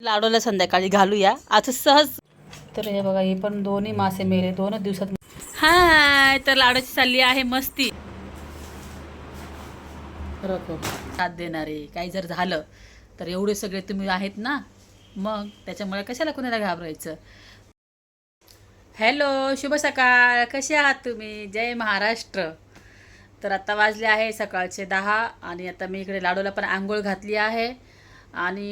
लाडूला संध्याकाळी घालूया. आता सहज तर हे बघा हे पण दोन्ही मासे मेले. दोनच दिवसात हाय तर लाडूची चालली आहे मस्ती. साथ देणारे काही जर झालं तर एवढे सगळे तुम्ही आहेत ना? मग त्याच्यामुळे कशाला कुणाला घाबरायचं? हॅलो शुभ सकाळ. कसे आहात तुम्ही? जय महाराष्ट्र. तर आता वाजले आहे सकाळचे दहा आणि आता मी इकडे लाडूला पण आंघोळ घातली आहे. आणि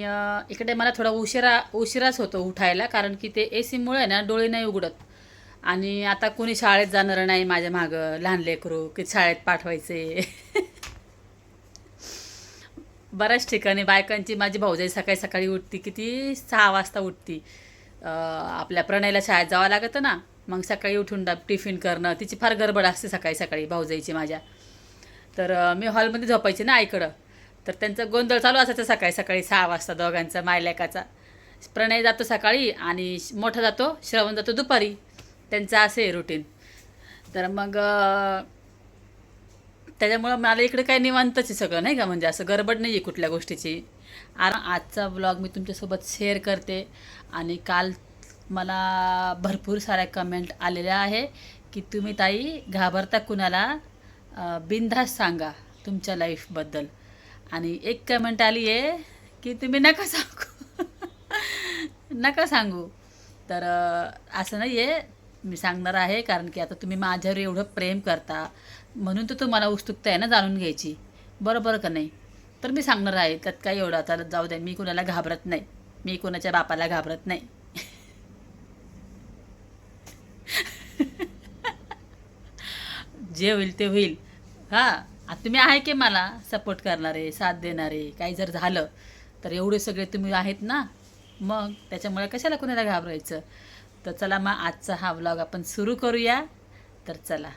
इकडे मला थोडा उशिरा उशिराच होतो उठायला कारण की ते ए सीमुळे ना डोळे नाही उघडत. आणि आता कोणी शाळेत जाणार नाही माझ्या मागं लहान लेकरू की शाळेत पाठवायचे. बऱ्याच ठिकाणी बायकांची माझी भाऊजाई सकाळी सकाळी उठती किती सहा वाजता उठती. आपल्या प्रणयला शाळेत जावं लागतं ना मग सकाळी उठून डब टिफिन करणं तिची फार गडबड असते सकाळी सकाळी भाऊजाईची माझ्या. तर मी हॉलमध्ये झोपायचे ना आईकडं. तर त्यांचा गोंधळ चालू असायचा सकाळी सकाळी सहा वाजता दोघांचा मायलेकाचा. प्रणय जातो सकाळी आणि श- मोठा जातो श्रवण जातो दुपारी. त्यांचं असे आहे रुटीन तर मग त्याच्यामुळं मला इकडे काय निवांतच आहे सगळं नाही का? म्हणजे असं गडबड नाही आहे कुठल्या गोष्टीची. आ- आजचा ब्लॉग मी तुमच्यासोबत शेअर करते. आणि काल मला भरपूर साऱ्या कमेंट आलेल्या आहे की तुम्ही ताई घाबरता कुणाला? बिनधास्त सांगा तुमच्या लाईफबद्दल आणि एक कमेंट आली आहे की तुम्ही नका सांगू. नका सांगू. तर असं नाही आहे मी सांगणार आहे कारण की आता तुम्ही माझ्यावर एवढं प्रेम करता. म्हणून तर तुम्हाला उत्सुकता आहे ना जाणून घ्यायची. बरोबर का नाही? तर मी सांगणार आहे. त्यात काय एवढं आता जाऊ द्या. मी कुणाला घाबरत नाही. मी कुणाच्या बापाला घाबरत नाही. जे होईल ते होईल. हां. आता तुम्ही आहे की मला सपोर्ट करणारे साथ देणारे काही जर झालं तर एवढे सगळे तुम्ही आहेत ना? मग त्याच्यामुळे कशाला कुणाला घाबरायचं? तर चला मग आजचा हा व्लॉग आपण सुरू करूया. तर चला.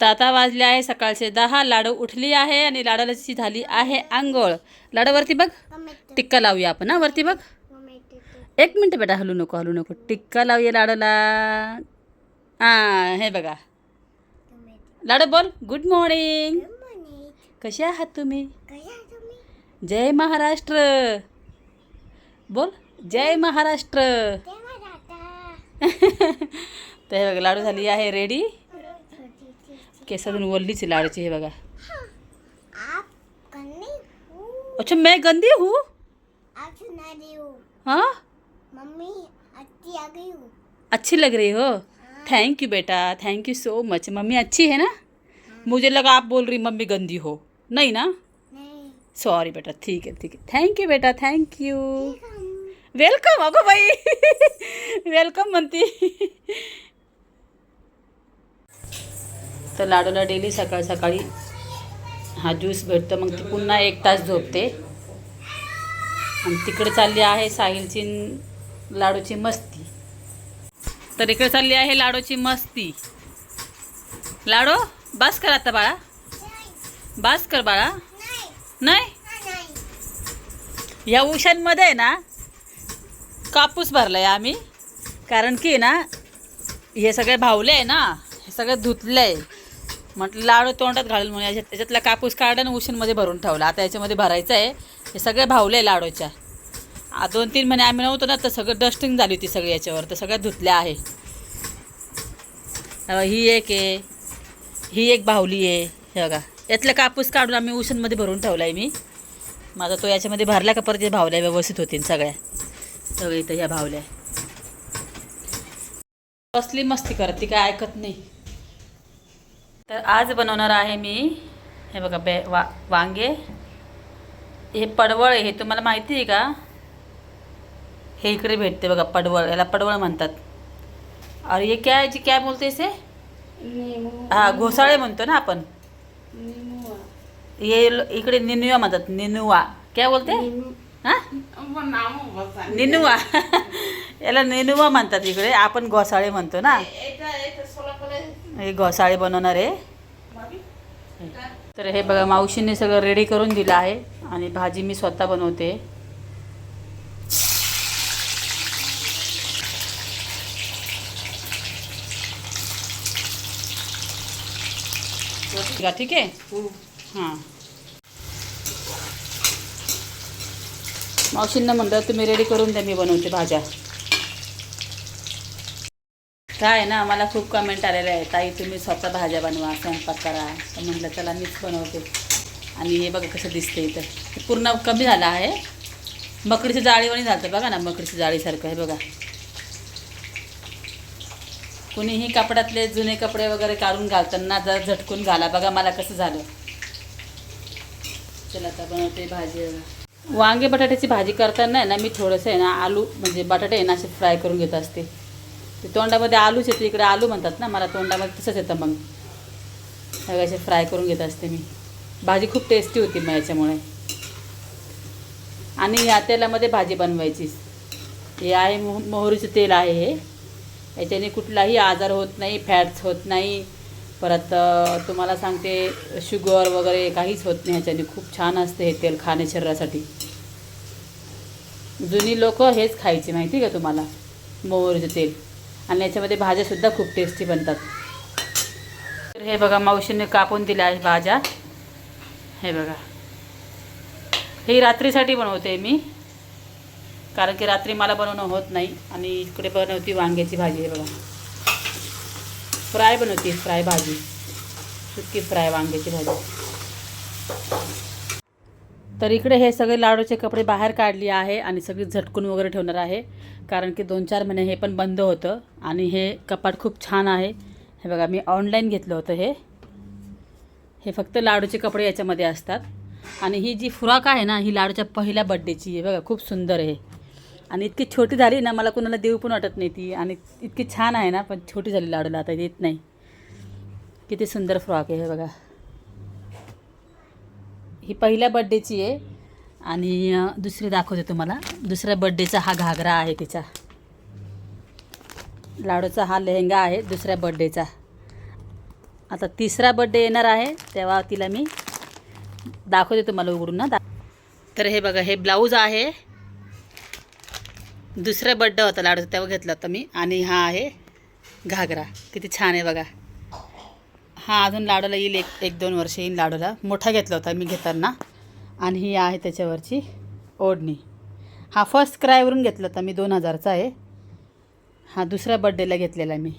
तर आता वाजले आहे सकाळचे दहा लाडू उठली आहे आणि लाडाची झाली आहे आंघोळ. लाडावरती बघ. टिक्का लावूया आपण ना वरती बघ. एक मिनटं बेटा हलू नको हलू नको. टिक्का लावूया लाडाला. हां हे बघा. लाडू बोल गुड मॉर्निंग कसे आहात तुम्ही? जय महाराष्ट्र. बोल जय महाराष्ट्र. तर हे बघा लाडू झाली आहे रेडी केसातून वल्लीच लाडूची हे बघा. अच्छा मैं गंदी हूँ? हूँ. मम्मी हूँ. अच्छी लग रही हो? थैंक यू बेटा. Thank you so much mummy अच्छी है ना? मुझे लगा आप बोल रही मम्मी गंदी हो. नहीं ना? सॉरी बेटा. ठीक है ठीक है. थँक यू बेटा. थँक यू वेलकम अगो बाई वेलकम म्हणती तर लाडूला डेली सकाळ सकाळी हा ज्यूस भेटतो. मग ती पुन्हा एक तास झोपते. आणि तिकडे चालली आहे साहिलची लाडूची मस्ती. तर इकडे चालली आहे लाडूची मस्ती. लाडू बास कर आता बाळा. बास कर बाळा. नाही? या उशांमध्ये आहे ना कापूस भरला आहे आम्ही. कारण की ना हे सगळे भावले आहे ना हे सगळं धुतलं आहे. म्हटलं लाडू तोंडात घालून म्हणून याच्यात त्याच्यातला कापूस काढा आणि उशींमध्ये भरून ठेवला. आता याच्यामध्ये भरायचं आहे. हे सगळे भावले आहे लाडूच्या. दोन तीन महिने आम्ही नव्हतो ना तर सगळं डस्टिंग झाली होती सगळी याच्यावर तर सगळ्या धुतल्या आहे. ही एक आहे. ही एक बाहुली आहे हे बघा. यातला कापूस काढून आम्ही उशांमध्ये भरून ठेवला आहे मी. माझा तो याच्यामध्ये भरला का परत हे भावल्या व्यवस्थित होतील सगळ्या. सगळे इथं ह्या भावल्या कसली मस्ती करत ती काय ऐकत नाही. तर आज बनवणार आहे मी हे बघा बे वा वांगे. हे पडवळ आहे हे तुम्हाला माहिती आहे का? हे इकडे भेटते बघा पडवळ याला पडवळ म्हणतात. ये क्या है जी क्या बोलते इसे? हा घोसाळे म्हणतो ना आपण. ये लो- इकडे निनुआ म्हणतात निनुआ. क्या बोलते? हा? निनुआ. याला निनुआ म्हणतात इकडे आपण घोसाळे म्हणतो ना. हे घोसाळे बनवणार आहे. तर हे बघा मावशीने सगळं रेडी करून दिलं आहे. आणि भाजी मी स्वतः बनवते. ठीक आहे ठीक आहे? हां. मावशींना म्हणलं तुम्ही रेडी करून द्या मी बनवते भाज्या. काय ना मला खूप कमेंट आलेले आहे ताई तुम्ही स्वतः भाज्या बनवा स्वयंपाक करा. तर म्हटलं चला मीच बनवते. आणि हे बघा कसं दिसतं इथं. हे पूर्ण कमी झालं आहे. मकडीचं जाळीवाणी झालं बघा ना मकडीचं जाळीसारखं आहे बघा. कुणीही कपड्यातले जुने कपडे वगैरे काढून घालताना जर झटकून घाला. बघा मला कसं झालं. चला आता बनवते भाजी. वांगे बटाट्याची भाजी करताना आहे ना मी थोडंसं आहे ना आलू म्हणजे बटाटे आहे ना असे फ्राय करून घेत असते. ते तोंडामध्ये आलूच येते इकडे आलू म्हणतात ना मला तोंडामध्ये तसंच येतं मग. सगळे असे फ्राय करून घेत असते मी. भाजी खूप टेस्टी होती मग याच्यामुळे. आणि या तेलामध्ये भाजी बनवायची हे आहे मोह मोहरीचं तेल आहे हे. याच्याने कुठलाही आजार होत नाही फॅट्स होत नाही. परत तुम्हाला सांगते शुगर वगैरे काहीच होत नाही ह्याच्याने खूप छान असते हे तेल खाणे शरीरासाठी. जुनी लोक हेच खायची माहिती का तुम्हाला? मोहरीचं तेल. आणि याच्यामध्ये भाज्यासुद्धा खूप टेस्टी बनतात. तर हे बघा मावशीने कापून दिल्या आहे भाज्या. हे बघा. ही रात्रीसाठी बनवते मी. कारण की रात्री मला बनवणं होत नाही आणि इकडे बनवते वांग्याची भाजी हे बघा. फ्राय बनवते फ्राय भाजी. सुकी फ्राय वांग्याची भाजी. तर इकडे हे सगळे लाडूचे कपडे बाहेर काढले आहे आणि सगळी झटकून वगैरे ठेवणार आहे. कारण की दोन चार महिने हे पण बंद होतं आणि हे कपाट खूप छान आहे. हे बघा मी ऑनलाईन घेतलं होतं हे. हे फक्त लाडूचे कपडे याच्यामध्ये असतात. आणि ही जी फ्रॉक आहे ना ही लाडूच्या पहिल्या बड्डेची आहे बघा खूप सुंदर आहे. आणि इतकी छोटी झाली ना मला कोणाला देऊ पण वाटत नाही ती. आणि इतकी छान आहे ना पण छोटी झाली लाडूला आता येत नाही. किती सुंदर फ्रॉक आहे हे बघा. ही पहिल्या बड्डेची आहे. आणि दुसरी दाखवते तुम्हाला. दुसऱ्या बड्डेचा हा घागरा आहे तिचा. लाडूचा हा लेहंगा आहे दुसऱ्या बड्डेचा आता तिसरा बड्डे येणार आहे तेव्हा तिला मी दाखवते तुम्हाला उघडून ना. दा तर हे बघा हे ब्लाऊज आहे. दुसरा बड्डे होता लाडूचा तेव्हा घेतला होता मी. आणि हा आहे घागरा. किती छान आहे बघा. हा अजून लाडूला येईल एक एक दोन वर्ष येईल लाडूला. मोठा घेतला होता मी घेताना. आणि ही आहे त्याच्यावरची ओढणी. हा फर्स्ट क्रायवरून घेतला होता मी दोन हजारचा आहे. हा दुसऱ्या बड्डेला घेतलेला मी.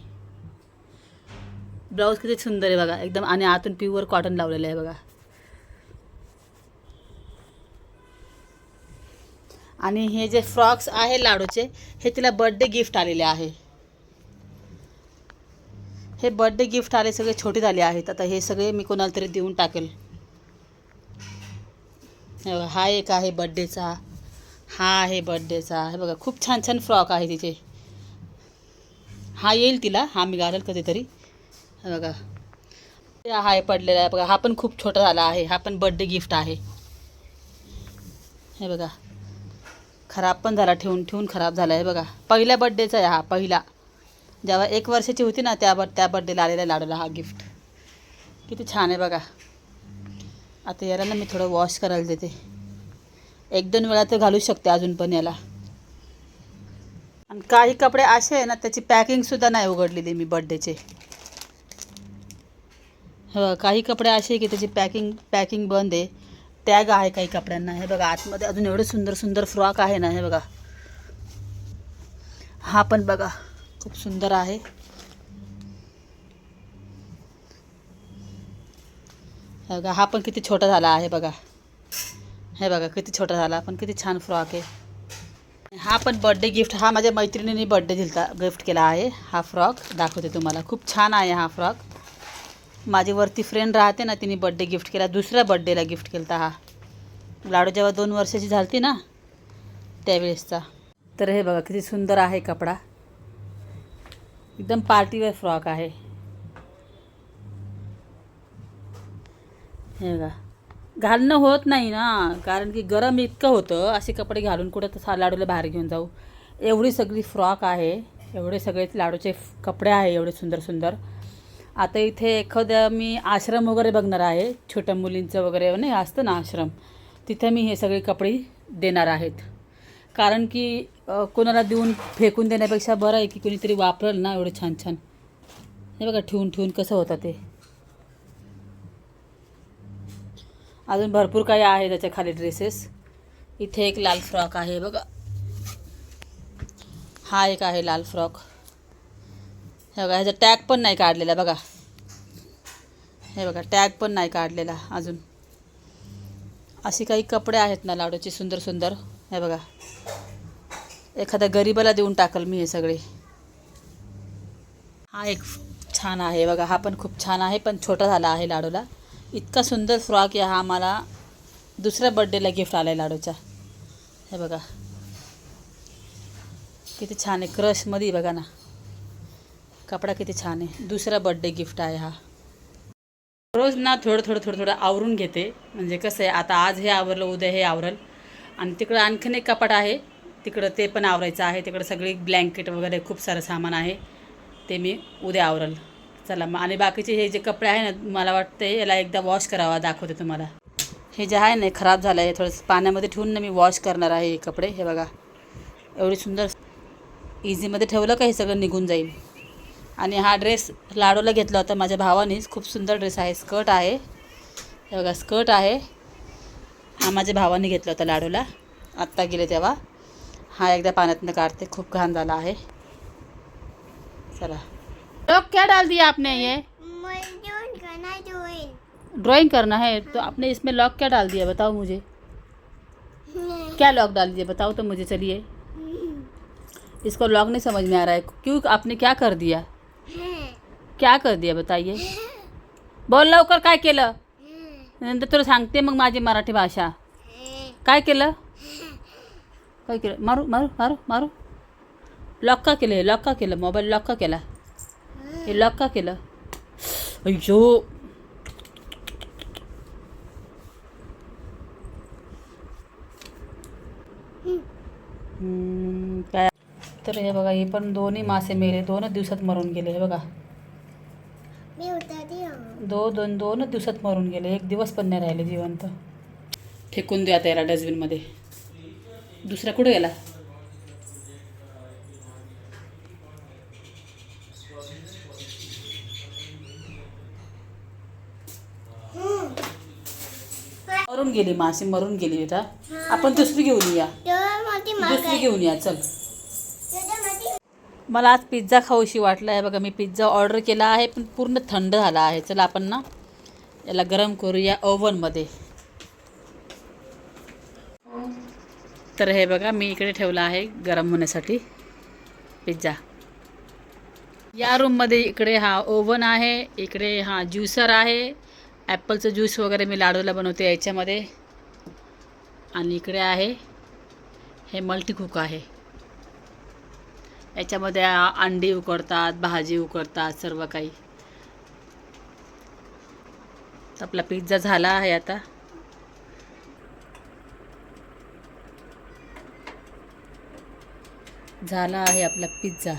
ब्लाऊज किती सुंदर आहे बघा. एकदम आणि आतून प्युअर कॉटन लावलेलं आहे बघा. आणि हे जे फ्रॉक्स आहे लाडूचे हे तिला बर्थडे गिफ्ट आलेले आहे. हे बर्थडे गिफ्ट आले सगळे छोटे झाले आहेत. आता हे सगळे मी कोणाला तरी देऊन टाकेल. हा एक आहे बड्डेचा हा आहे बड्डेचा हे बघा खूप छान छान फ्रॉक आहे तिचे. हा येईल तिला हा मी घालेल कधीतरी. हे बघा. ते हा आहे पडलेला आहे. बघा हा पण खूप छोटा झाला आहे. हा पण बड्डे गिफ्ट आहे. हे बघा. खराब पण झाला ठेवून ठेवून खराब झाला आहे बघा. पहिल्या बड्डेचा आहे हा पहिला. जेव्हा एक वर्षाची होती ना त्या बड त्या बड्डेला आलेला लाडूला हा गिफ्ट किती छान आहे बघा. आता याला ना मी थोडं वॉश करायला देते. एक दोन वेळा तर घालू शकते अजून पण याला. आणि काही कपडे असे आहे ना त्याची पॅकिंगसुद्धा नाही उघडलेली मी बड्डेचे हो काही कपडे असे आहे की त्याची पॅकिंग पॅकिंग बंद आहे. टॅग आहे काही कपड्यांना. हे बघा, आतमध्ये एवढे सुंदर सुंदर फ्रॉक आहे ना, हे बघा. हा पण बघा, खूप सुंदर हे बघा, हा पण किती छोटा झाला आहे बघा. हे बघा, किती छोटा झाला, पण किती छान फ्रॉक आहे. हा पण गिफ्ट हा माझ्या मैत्रिणीने बड्डे दिलता गिफ्ट केला हा फ्रॉक. दाखवते तुम्हाला. खूप छान आहे हा फ्रॉक. माझी वरती फ्रेंड राहते ना तिने बड्डे गिफ्ट केला. दुसऱ्या बड्डेला गिफ्ट केला हा. लाडू जेव्हा दोन वर्षाची झालती ना त्यावेळेसचा. तर हे बघा किती सुंदर आहे कपडा. एकदम पार्टीवेअर फ्रॉक आहे. हे बघा. घालणं होत नाही ना कारण की गरम इतकं होतं असे कपडे घालून कुठं तसा लाडूला बाहेर घेऊन जाऊ. एवढी सगळी फ्रॉक आहे एवढे सगळे लाडूचे कपडे आहे एवढे सुंदर सुंदर आता इथे एखाद्या मी आश्रम वगैरे बघणार आहे. छोट्या मुलींचं वगैरे नाही असतं ना आश्रम. तिथे मी हे सगळे कपडे देणार आहेत. कारण की कोणाला देऊन फेकून देण्यापेक्षा बरं आहे की कोणीतरी वापरल ना एवढं छान छान. हे बघा ठेवून ठेवून कसं होतं ते. अजून भरपूर काही आहे त्याच्याखाली ड्रेसेस. इथे एक लाल फ्रॉक आहे बघा. हा एक आहे लाल फ्रॉक. हे बघा ह्याचा टॅग पण नाही काढलेला बघा. हे बघा टॅग पण नाही काढलेला अजून. अशी काही कपडे आहेत ना लाडूचे सुंदर सुंदर. हे बघा. एखाद्या गरीबाला देऊन टाकल मी हे सगळे. हा एक छान आहे बघा हा पण खूप छान आहे पण छोटा झाला आहे लाडूला. इतका सुंदर फ्रॉक आहे हा मला दुसऱ्या बड्डेला गिफ्ट आला आहे लाडूचा. हे बघा. किती छान आहे क्रशमध्ये बघा ना. कपडा किती छान आहे. दुसरा बड्डे गिफ्ट आहे हा. रोज ना थोडं थोडं थोडं थोडं आवरून घेते. म्हणजे कसं आहे आता आज हे आवरलं उद्या हे आवरल. आणि तिकडं आणखीन एक कपाट आहे. तिकडं ते पण आवरायचं आहे. तिकडं सगळी ब्लँकेट वगैरे खूप सारं सामान आहे. ते मी उद्या आवरल. चला मग. आणि बाकीचे हे जे कपडे आहे ना मला वाटते याला एकदा वॉश करावा दाखवते तुम्हाला. हे जे आहे ना खराब झालं आहे थोडंसं पाण्यामध्ये ठेवून ना मी वॉश करणार आहे हे कपडे. हे बघा. एवढी सुंदर. इझीमध्ये ठेवलं का हे सगळं निघून जाईल? आणि हा ड्रेस लाडूला घेतला होता. माझ्या भावानेच खूप सुंदर ड्रेस आहे. स्कर्ट आहे. हे बघा स्कर्ट आहे. हा माझ्या भावाने घेतला होता लाडूला. आत्ता गेले तेव्हा. हा एकदा पाण्यातनं काढते. खूप घाण झाला आहे. चला. लोग क्या डाल दिया आपने ये? ड्राइंग करना है तो आपने इसमें लॉक क्या डाल दिया? बताओ मुझे. क्या लॉक डाल दिया? बताओ तो मुझे चलिए. इसको लॉक नहीं समझ में आ रहा है. क्यों आपने क्या कर दिया? क्या कर दिया बताइए? बोल लवकर काय केलं? नंतर तुला सांगते मग माझी मराठी भाषा. काय केलं? काय केलं? मारू मारू मारू मारू. लॉक का केलं लॉक का केलं? मोबाईल लॉक का केला? हे लॉक का केलं? अय्यो. हम्म, काय? तर हे बघा हे पण दोन्ही मासे मेले. दोनच दिवसात मरून गेले. हे बघा. दो दोन दोनच दिवसात मरून गेले. एक दिवस पण नाही राहिले जिवंत. फेकून द्या आता याला डस्टबिनमध्ये. दुसरा कुठे गेला? मरून गेली मासे मरून गेली बेटा. आपण दुसरी घेऊन या. दुसरी घेऊन या. चल. मला आज पिझ्झा खाऊशी वाटला. आहे बघा मी पिझ्झा ऑर्डर केला आहे पण पूर्ण थंड झाला आहे. चला आपण ना याला गरम करूया ओव्हनमध्ये. तर हे बघा मी इकडे ठेवला आहे गरम होण्यासाठी पिझ्झा. या रूममध्ये इकडे हा ओव्हन आहे इकडे हा ज्युसर आहे. ॲपलचं ज्यूस वगैरे मी लाडूला बनवते याच्यामध्ये. आणि इकडे आहे हे मल्टी कुक आहे. याच्यामध्ये अंडी उकडतात भाजी उकडतात सर्व काही. आपला पिझ्झा झाला आहे आता. झाला आहे आपला पिझ्झा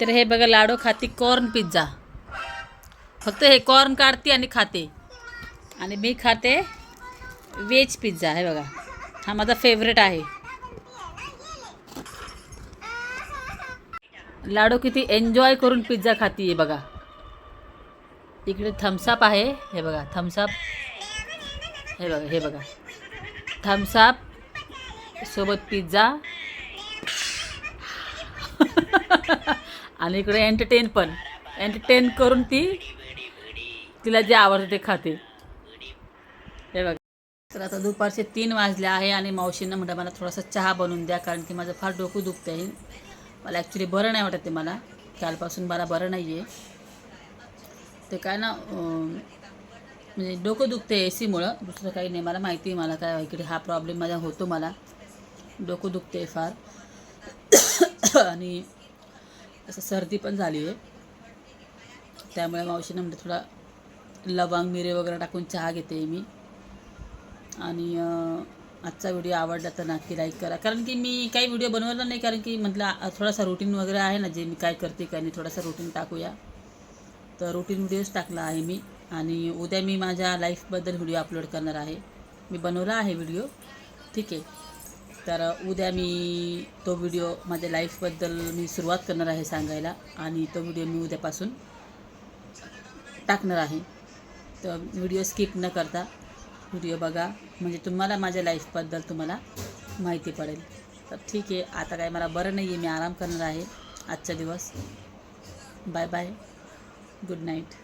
तर हे बघा लाडू खाते कॉर्न पिझ्झा फक्त हे कॉर्न काढते आणि खाते. आणि मी खाते व्हेज पिझ्झा हे बघा हा माझा फेवरेट आहे. लाडू किती एन्जॉय करून पिझ्झा खाती बघा. इकडे थम्सअप आहे. हे बघा थम्सअप हे बघा हे बघा. थम्सअप सोबत पिझ्झा आणि इकडे एंटरटेन पण. एंटरटेन करून ती तिला जे आवडतं ते खाते. हे बघा. तर आता दुपारचे तीन वाजले आहे आणि मावशींना म्हटलं मला थोडासा चहा बनवून द्या कारण की माझं फार डोकं दुखतं आहे मला ॲक्च्युली बरं नाही वाटत ते मला. कालपासून मला बरं नाही आहे ते काय ना म्हणजे डोकं दुखतं ए सीमुळं दुसरं काही नाही. मला माहिती आहे मला काय इकडे हा प्रॉब्लेम माझा होतो मला. डोकं दुखते फार. आणि असं सर्दी पण झाली आहे त्यामुळे मावशीनं म्हणजे थोडा लवंग मिरे वगैरे टाकून चहा घेते मी. आणि आजचा व्हिडिओ आवडला तर नक्की लाईक करा. कारण की मी काही व्हिडिओ बनवला नाही कारण की म्हटलं थोडासा रुटीन वगैरे आहे ना जे मी काय करते काय नाही थोडासा रुटीन टाकूया. तर रुटीन व्हिडिओच टाकला आहे मी. आणि उद्या मी माझ्या लाईफबद्दल व्हिडिओ अपलोड करणार आहे. मी बनवला आहे व्हिडिओ. ठीक आहे. तर उद्या मी तो व्हिडिओ माझ्या लाईफबद्दल मी सुरुवात करणार आहे सांगायला. आणि तो व्हिडिओ मी उद्यापासून टाकणार आहे. तर व्हिडिओ स्किप न करता व्हिडिओ बघा. म्हणजे तुम्हाला माझ्या लाईफबद्दल तुम्हाला माहिती पडेल. तर ठीक आहे आता काय मला बरं नाही आहे मी आराम करणार आहे आजचा दिवस. Bye bye good night